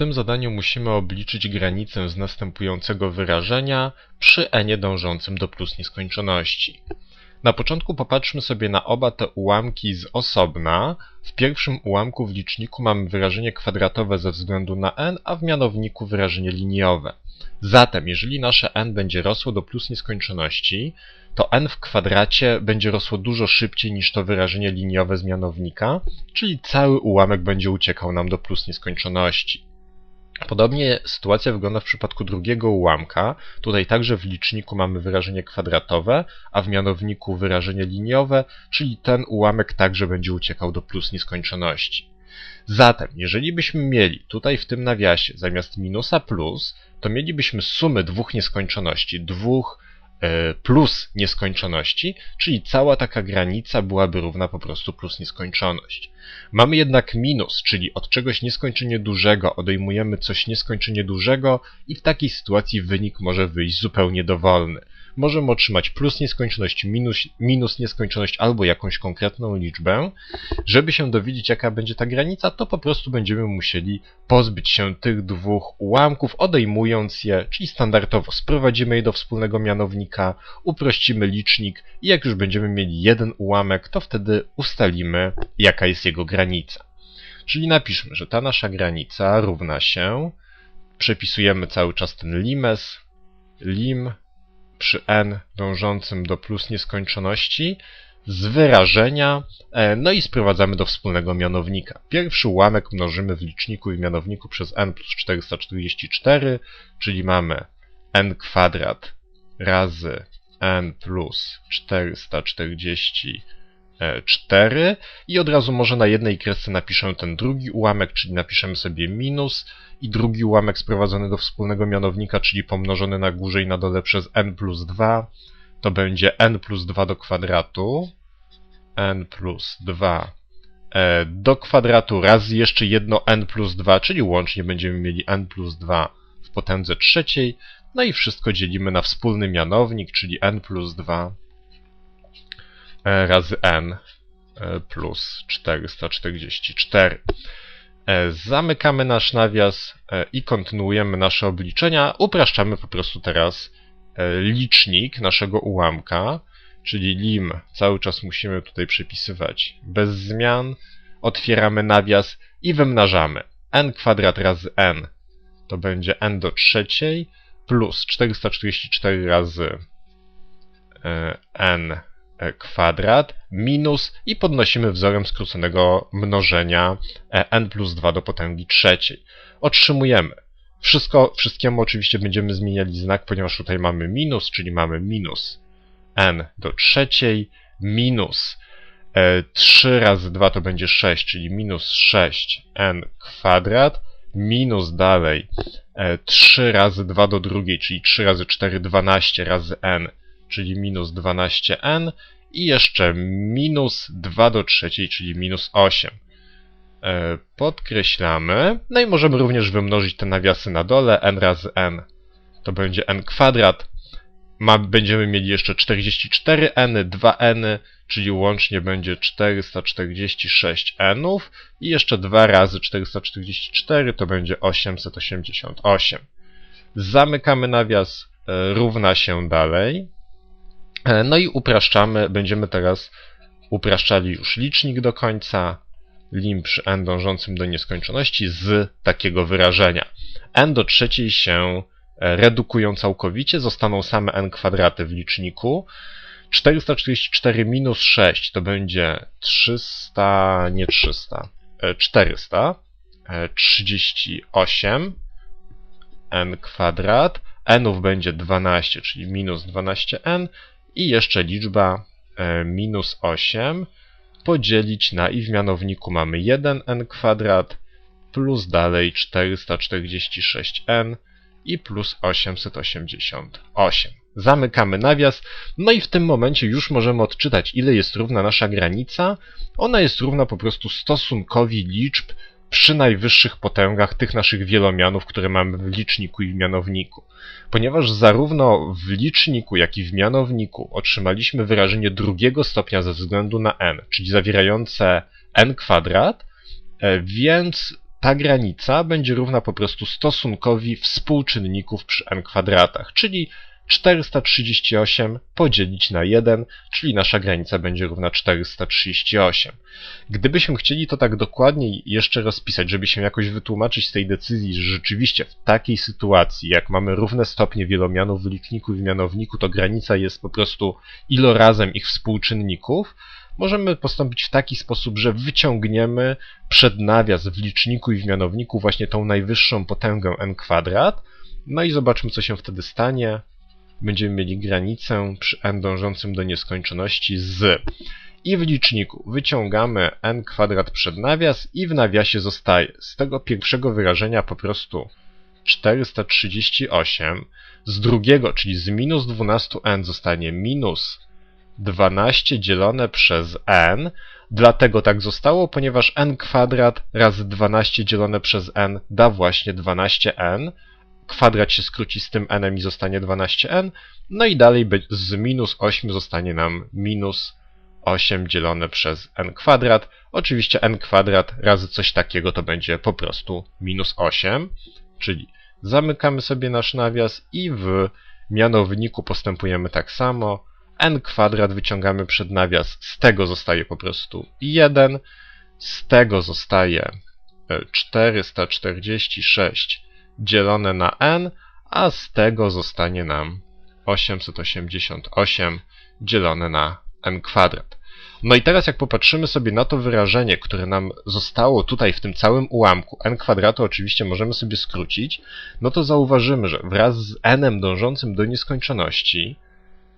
tym zadaniu musimy obliczyć granicę z następującego wyrażenia przy n dążącym do plus nieskończoności. Na początku popatrzmy sobie na oba te ułamki z osobna. W pierwszym ułamku w liczniku mamy wyrażenie kwadratowe ze względu na n, a w mianowniku wyrażenie liniowe. Zatem, jeżeli nasze n będzie rosło do plus nieskończoności, to n w kwadracie będzie rosło dużo szybciej niż to wyrażenie liniowe z mianownika, czyli cały ułamek będzie uciekał nam do plus nieskończoności. Podobnie sytuacja wygląda w przypadku drugiego ułamka. Tutaj także w liczniku mamy wyrażenie kwadratowe, a w mianowniku wyrażenie liniowe, czyli ten ułamek także będzie uciekał do plus nieskończoności. Zatem, jeżeli byśmy mieli tutaj w tym nawiasie zamiast minusa plus, to mielibyśmy sumy dwóch nieskończoności, dwóch plus nieskończoności, czyli cała taka granica byłaby równa po prostu plus nieskończoność. Mamy jednak minus, czyli od czegoś nieskończenie dużego odejmujemy coś nieskończenie dużego i w takiej sytuacji wynik może wyjść zupełnie dowolny możemy otrzymać plus nieskończoność, minus, minus nieskończoność albo jakąś konkretną liczbę. Żeby się dowiedzieć, jaka będzie ta granica, to po prostu będziemy musieli pozbyć się tych dwóch ułamków, odejmując je, czyli standardowo sprowadzimy je do wspólnego mianownika, uprościmy licznik i jak już będziemy mieli jeden ułamek, to wtedy ustalimy, jaka jest jego granica. Czyli napiszmy, że ta nasza granica równa się, przepisujemy cały czas ten limes, lim przy n dążącym do plus nieskończoności z wyrażenia, e, no i sprowadzamy do wspólnego mianownika. Pierwszy ułamek mnożymy w liczniku i mianowniku przez n plus 444, czyli mamy n kwadrat razy n plus 444 i od razu może na jednej kresce napiszę ten drugi ułamek, czyli napiszemy sobie minus i drugi ułamek sprowadzony do wspólnego mianownika, czyli pomnożony na górze i na dole przez n plus 2, to będzie n plus 2 do kwadratu, n plus 2 e, do kwadratu razy jeszcze jedno n plus 2, czyli łącznie będziemy mieli n plus 2 w potędze trzeciej, no i wszystko dzielimy na wspólny mianownik, czyli n plus 2 e, razy n e, plus 444. E, zamykamy nasz nawias e, i kontynuujemy nasze obliczenia. Upraszczamy po prostu teraz e, licznik naszego ułamka, czyli lim cały czas musimy tutaj przepisywać bez zmian. Otwieramy nawias i wymnażamy. n kwadrat razy n to będzie n do trzeciej plus 444 razy n E, kwadrat minus i podnosimy wzorem skróconego mnożenia e, n plus 2 do potęgi trzeciej. Otrzymujemy. Wszystko, wszystkiemu oczywiście będziemy zmieniali znak, ponieważ tutaj mamy minus, czyli mamy minus n do trzeciej minus 3 e, razy 2 to będzie 6, czyli minus 6n kwadrat minus dalej 3 razy 2 do drugiej, czyli 3 razy 4 12 razy n czyli minus 12n i jeszcze minus 2 do trzeciej, czyli minus 8. E, podkreślamy. No i możemy również wymnożyć te nawiasy na dole. n razy n to będzie n kwadrat. Ma, będziemy mieli jeszcze 44n, 2n, czyli łącznie będzie 446 nów i jeszcze 2 razy 444 to będzie 888. Zamykamy nawias, e, równa się dalej. E, no i upraszczamy, będziemy teraz upraszczali już licznik do końca, lim przy n dążącym do nieskończoności z takiego wyrażenia. n do trzeciej się e, redukują całkowicie, zostaną same n kwadraty w liczniku. 444 minus 6 to będzie 300, nie 300, 400, 38 n kwadrat, nów będzie 12, czyli minus 12n i jeszcze liczba e, minus 8 podzielić na i w mianowniku mamy 1n kwadrat plus dalej 446n i plus 888. Zamykamy nawias, no i w tym momencie już możemy odczytać ile jest równa nasza granica. Ona jest równa po prostu stosunkowi liczb przy najwyższych potęgach tych naszych wielomianów, które mamy w liczniku i w mianowniku. Ponieważ zarówno w liczniku, jak i w mianowniku otrzymaliśmy wyrażenie drugiego stopnia ze względu na n, czyli zawierające n kwadrat, e, więc ta granica będzie równa po prostu stosunkowi współczynników przy n kwadratach, czyli 438 podzielić na 1, czyli nasza granica będzie równa 438. Gdybyśmy chcieli to tak dokładniej jeszcze rozpisać, żeby się jakoś wytłumaczyć z tej decyzji, że rzeczywiście w takiej sytuacji, jak mamy równe stopnie wielomianów w liczniku i w mianowniku, to granica jest po prostu ilorazem ich współczynników, możemy postąpić w taki sposób, że wyciągniemy przed nawias w liczniku i w mianowniku właśnie tą najwyższą potęgę n kwadrat, no i zobaczmy, co się wtedy stanie będziemy mieli granicę przy n dążącym do nieskończoności z i w liczniku wyciągamy n kwadrat przed nawias i w nawiasie zostaje. Z tego pierwszego wyrażenia po prostu 438, z drugiego, czyli z minus 12n zostanie minus 12 dzielone przez n, dlatego tak zostało, ponieważ n kwadrat razy 12 dzielone przez n da właśnie 12n, kwadrat się skróci z tym n i zostanie 12n, no i dalej z minus 8 zostanie nam minus 8 dzielone przez n kwadrat. Oczywiście n kwadrat razy coś takiego to będzie po prostu minus 8, czyli zamykamy sobie nasz nawias i w mianowniku postępujemy tak samo. n kwadrat wyciągamy przed nawias, z tego zostaje po prostu 1, z tego zostaje 446 dzielone na n, a z tego zostanie nam 888 dzielone na n kwadrat. No i teraz jak popatrzymy sobie na to wyrażenie, które nam zostało tutaj w tym całym ułamku, n kwadratu oczywiście możemy sobie skrócić, no to zauważymy, że wraz z n dążącym do nieskończoności,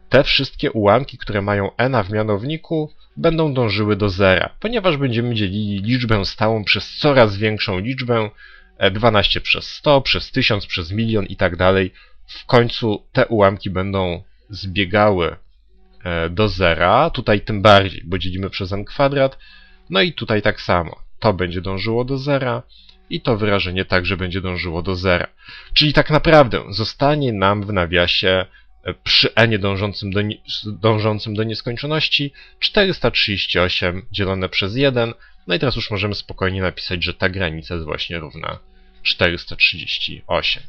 te wszystkie ułamki, które mają n w mianowniku, będą dążyły do zera, ponieważ będziemy dzielili liczbę stałą przez coraz większą liczbę, 12 e, przez 100, przez 1000, przez milion i tak dalej. W końcu te ułamki będą zbiegały e, do zera, tutaj tym bardziej, bo dzielimy przez n kwadrat, no i tutaj tak samo. To będzie dążyło do zera i to wyrażenie także będzie dążyło do zera. Czyli tak naprawdę zostanie nam w nawiasie e, przy n dążącym do, dążącym do nieskończoności 438 dzielone przez 1, no i teraz już możemy spokojnie napisać, że ta granica jest właśnie równa 438.